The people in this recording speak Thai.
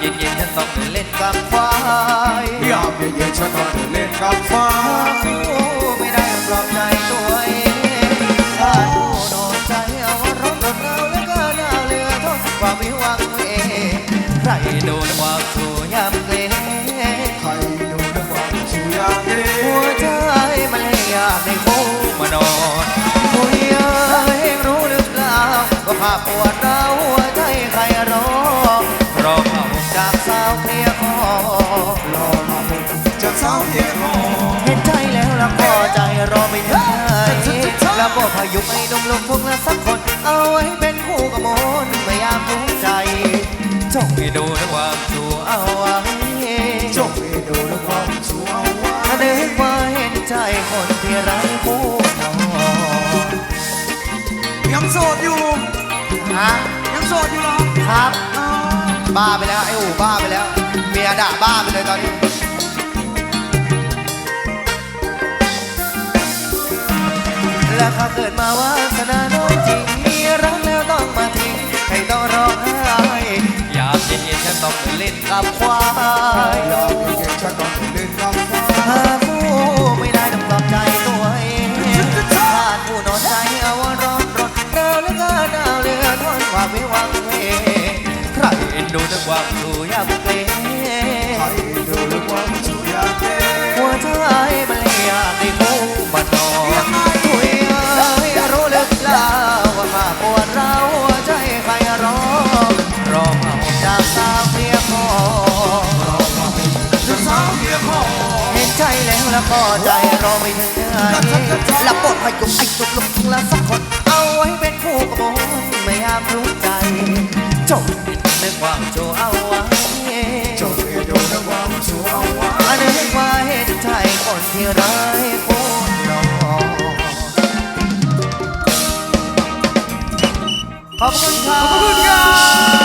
เย็นๆฉันต้องเดินเล่นกับควายยามเย็นๆฉันนอนเล่นกับฟ้าสู้ไม่ได้ปลอบใจตัวเองถ้าดูโดนใจเอาว่าร้อนรนหนาวแล้วก็หนาวเหลือทนความไม่หวังเองใครโดนความสู้ยามเกรงใครดูนะความชูยามเย็หัวนใจมันเลยอยากได้คู่มานอนคุยเองรู้หรือเปล่าว่าภาพปวดร้า จะเศร้าเพียงหอเห็นใจแล้วละพอใจรอไม่ได้แล้วบอกพายุให้หนุ่มลงทุ่งละสักคน เอาไว้เป็นคู่กับมนพยายามทุกใจจงให้ดูนะความชูเอาไว้จงให้ดูนะความชูเอาไว้ถ้านึกว่าเห็นใจคนที่ไร้คู่นอนยังโสดอยู่ฮะยังโสดอยู่หรอครับ บ้าไปแล้วไอ้อูบ้าไปแล้วเมียด่าบ้าไปเลยตอนนี้ ข้าเกิดมาวาสนาน้อยจริง มีรักแล้วต้องมาทิ้ง ให้ต้องร้องไห้อยากเย็นๆฉันต้องเล่นกับควายยามเย็นๆฉันนอนเล่นกับฟ้ายหาคู่ไม่ได้ต้องปลอบใจตัวเองขาดผู้นอนใจเอาว่าร้อนรนหนาวแล้วก็หนาวเหลือทนความไม่หวังเวใครเอ็นดูนึกว่าสู้ยามเกรงใครดูนะความชูยามเย็นหั เห็นใจแล้วแล้วก็ใจรอไม่ถึงไหนแล้วปลดพยุงไอ้ตุกลุกทุงละสักคน เอาไว้เป็นคู่กับผมไม่ยามรู้ใจ จบในความโจเอาไว้จงในความชูเอาไว้อันนึกว่าเห็นใจคนที่ร้คู่นอขอบคุณครับขอบคุณครับ